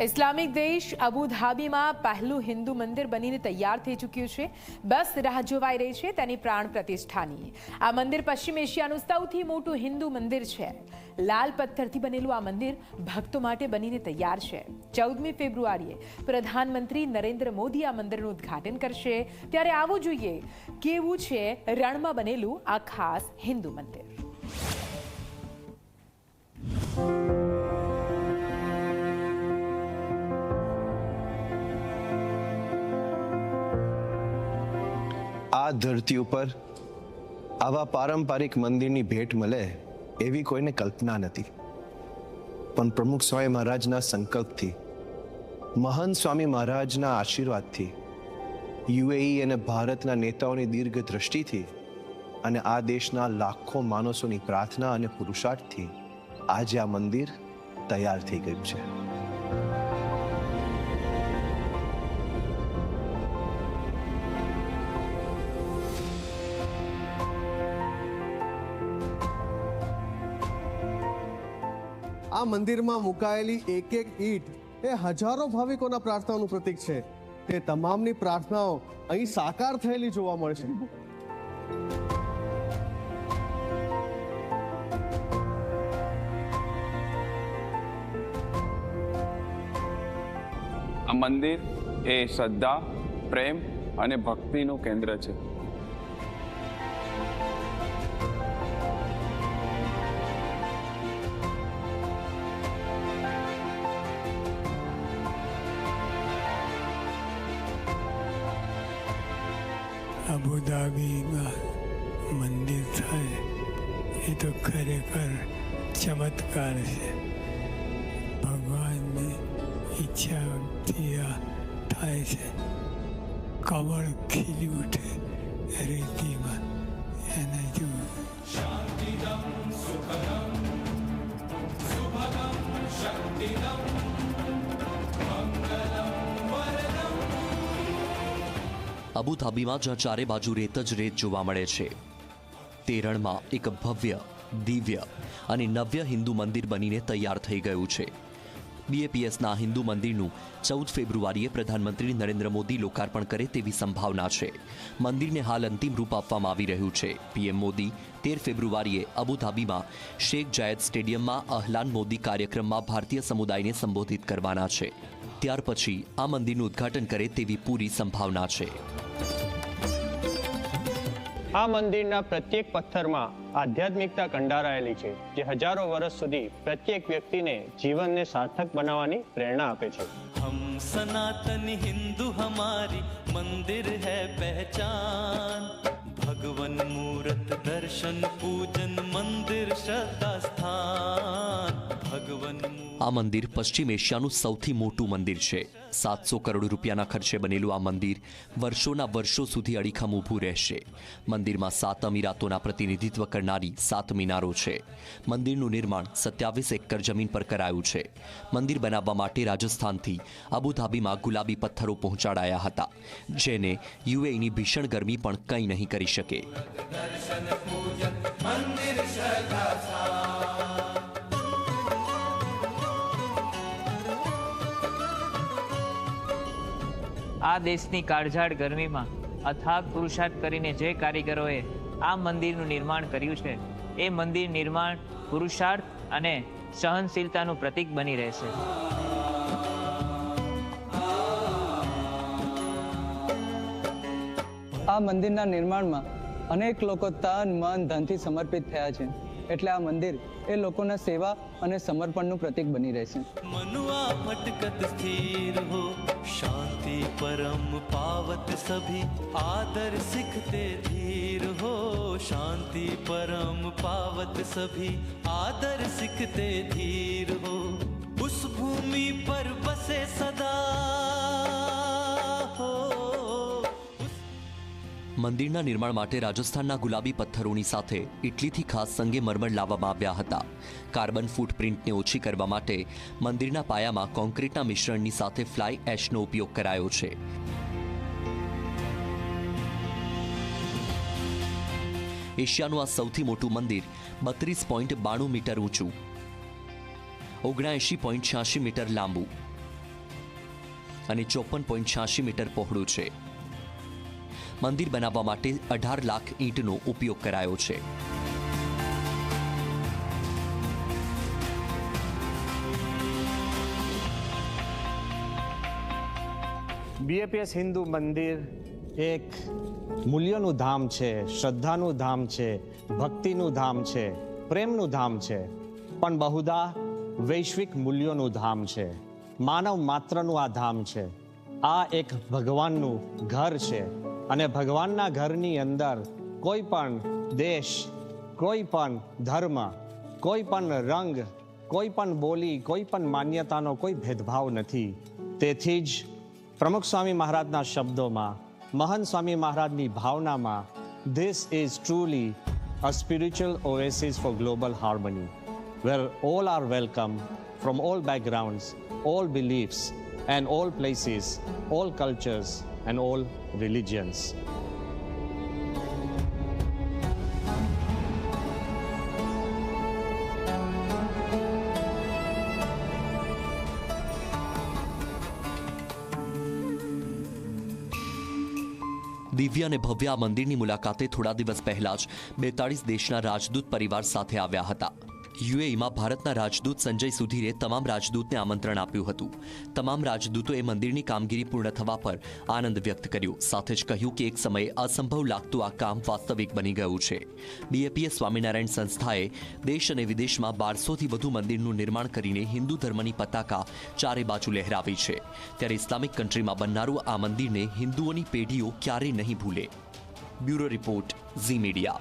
Islamic દેશ અબુધાબીમાં પહેલું હિન્દુ મંદિર બનીને તૈયાર થઈ ચૂક્યું છે. બસ રાહ જોવાઈ રહી છે તેની પ્રાણ પ્રતિષ્ઠાની. આ મંદિર પશ્ચિમ એશિયાનું સૌથી મોટું હિન્દુ મંદિર છે. લાલ પથ્થરથી બનેલું આ મંદિર ભક્તો માટે બનીને તૈયાર છે. ચૌદમી ફેબ્રુઆરીએ પ્રધાનમંત્રી નરેન્દ્ર મોદી આ મંદિરનું ઉદ્ઘાટન કરશે. ત્યારે આવું જોઈએ, કેવું છે રણમાં બનેલું આ ખાસ હિન્દુ મંદિર? ધરતી ઉપર આવા પારંપરિક મંદિરની ભેટ મળે એવી કોઈને કલ્પના નથી. પણ પ્રમુખ સ્વામી મહારાજના સંકલ્પથી મહંત સ્વામી મહારાજના આશીર્વાદથી, યુએઈ અને ભારતના નેતાઓની દીર્ઘ દ્રષ્ટિથી અને આ દેશના લાખો માણસોની પ્રાર્થના અને પુરુષાર્થથી આજે આ મંદિર તૈયાર થઈ ગયું છે. આ મંદિરમાં મુકાયેલી એક એક ઈંટ એ હજારો ભાવિકોના પ્રાર્થનાનું પ્રતીક છે. તે તમામની પ્રાર્થનાઓ અહીં સાકાર થયેલી જોવા મળશે આ મંદિર એ શ્રદ્ધા, પ્રેમ અને ભક્તિનું કેન્દ્ર છે. અબુધાબીમાં મંદિર થાય. એ તો ખરેખર ચમત્કાર છે. ભગવાનની ઈચ્છાથી આ થાય છે. કમળ ખીલી ઉઠે રીતિમાં. એને જુઓ અબુધાબીમાં જ્યાં ચારે બાજુ રેત જ રેત જોવા મળે છે. તે રણમાં એક ભવ્ય, દિવ્ય અને નવ્ય હિન્દુ મંદિર બનીને તૈયાર થઈ ગયું છે. બીએપીએસના હિન્દુ મંદિરનું ચૌદ ફેબ્રુઆરીએ પ્રધાનમંત્રી નરેન્દ્ર મોદી લોકાર્પણ કરે તેવી સંભાવના છે. મંદિરને હાલ અંતિમ રૂપ આપવામાં આવી રહ્યું છે. પીએમ મોદી તેર ફેબ્રુઆરીએ અબુધાબીમાં શેખ જાયદ સ્ટેડિયમમાં અહલાન મોદી કાર્યક્રમમાં ભારતીય સમુદાયને સંબોધિત કરવાના છે. ત્યાર પછી આ મંદિરનું ઉદ્ઘાટન કરે તેવી પૂરી સંભાવના છે. આ મંદિરના પ્રત્યેક પથ્થરમાં આધ્યાત્મિકતા કંડારાયેલી છે જે હજારો વર્ષ સુધી પ્રત્યેક વ્યક્તિને જીવનને સાર્થક બનાવવાની પ્રેરણા આપે છે. હમ સનાતન હિન્દુ હમારી મંદિર હે પહેચાન. ભગવન મૂર્ત દર્શન પૂજન મંદિર શ્રદ્ધા સ્થાન આ મંદિર પશ્ચિમ એશિયાનું સૌથી મોટું મંદિર છે. સાતસો કરોડ રૂપિયાના ખર્ચે બનેલું આ મંદિર વર્ષોના વર્ષો સુધી અડીખમ ઊભું રહેશે. મંદિરમાં સાત અમીરાતોના પ્રતિનિધિત્વ કરનારી સાત મિનારો છે. મંદિરનું નિર્માણ સત્યાવીસ એકર જમીન પર કરાયું છે. મંદિર બનાવવા માટે રાજસ્થાનથી અબુધાબીમાં ગુલાબી પથ્થરો પહોંચાડાયા હતા જેને યુએઈની ભીષણ ગરમી પણ કંઈ નહીં કરી શકે. આ દેશની કાળઝાળ ગરમીમાં અથાગ પુરુષાર્થ કરીને જે કારીગરોએ આ મંદિરનું નિર્માણ કર્યું છે, એ મંદિર નિર્માણ, પુરુષાર્થ અને સહનશીલતાનું પ્રતીક બની રહેશે. આ મંદિરના નિર્માણમાં અનેક લોકો તન, મન, ધનથી સમર્પિત થયા છે. એટલે આ મંદિર એ લોકોના સેવા અને સમર્પણનું પ્રતીક બની રહેશે मनुआ भटकत स्थिर हो शांति परम पावत सभी आदर सिखते धीर हो शांति परम पावत सभी आदर सिखते धीर हो उस भूमि पर बसे सदा મંદિરના નિર્માણ માટે રાજસ્થાનના ગુલાબી પથ્થરોની સાથે ઇટલીથી ખાસ સંગે મરમર લાવવામાં આવ્યા હતા. કાર્બન ફૂટપ્રિન્ટને ઓછી કરવા માટે મંદિરના પાયામાં કોન્ક્રીટના મિશ્રણની સાથે ફ્લાય એશનો ઉપયોગ કરાયો છે. એશિયાનું આ સૌથી મોટું મંદિર બત્રીસ પોઈન્ટ બાણું મીટર ઊંચું, ઓગણએંશી પોઈન્ટ છ્યાસી મીટર લાંબુ અને ચોપન પોઈન્ટ છ્યાસી મીટર પહોળું છે. મંદિર બનાવવા માટે અઢાર લાખ ઈંટનો ઉપયોગ કરાયો છે. બીએપીએસ હિન્દુ મંદિર એક મૂલ્યનું ધામ છે, શ્રદ્ધાનું ધામ છે, ભક્તિનું ધામ છે, પ્રેમનું ધામ છે, પણ બહુધા વૈશ્વિક મૂલ્યોનું ધામ છે. માનવ માત્રનું આ ધામ છે. આ એક ભગવાનનું ઘર છે. અને ભગવાનના ઘરની અંદર કોઈ પણ દેશ, કોઈ પણ ધર્મ, કોઈ પણ રંગ, કોઈ પણ બોલી, કોઈ પણ માન્યતાનો કોઈ ભેદભાવ નથી. તેથી જ પ્રમુખ સ્વામી મહારાજના શબ્દોમાં, મહંત સ્વામી મહારાજની ભાવનામાં this is truly a spiritual oasis for global harmony where all are welcome from all backgrounds all beliefs and all places all cultures and all religions. દિવ્ય અને ભવ્ય આ મંદિરની મુલાકાતે થોડા દિવસ પહેલા જ બેતાળીસ દેશના રાજદૂત પરિવાર સાથે આવ્યા હતા યુએઈમાં ભારતના રાજદૂત સંજય સુધીરે તમામ રાજદૂતને આમંત્રણ આપ્યું હતું. તમામ રાજદૂતોએ મંદિરની કામગીરી પૂર્ણ થવા પર આનંદ વ્યક્ત કર્યો. સાથે જ કહ્યું કે એક સમયે અસંભવ લાગતું આ કામ વાસ્તવિક બની ગયું છે. બીએપીએ સ્વામિનારાયણ સંસ્થાએ દેશ અને વિદેશમાં બારસોથી વધુ મંદિરનું નિર્માણ કરીને હિન્દુ ધર્મની પતાકા ચારે બાજુ લહેરાવી છે. ત્યારે ઇસ્લામિક કન્ટ્રીમાં બનનારું આ મંદિરને હિન્દુઓની પેઢીઓ ક્યારેય નહીં ભૂલે. Bureau report Zee media.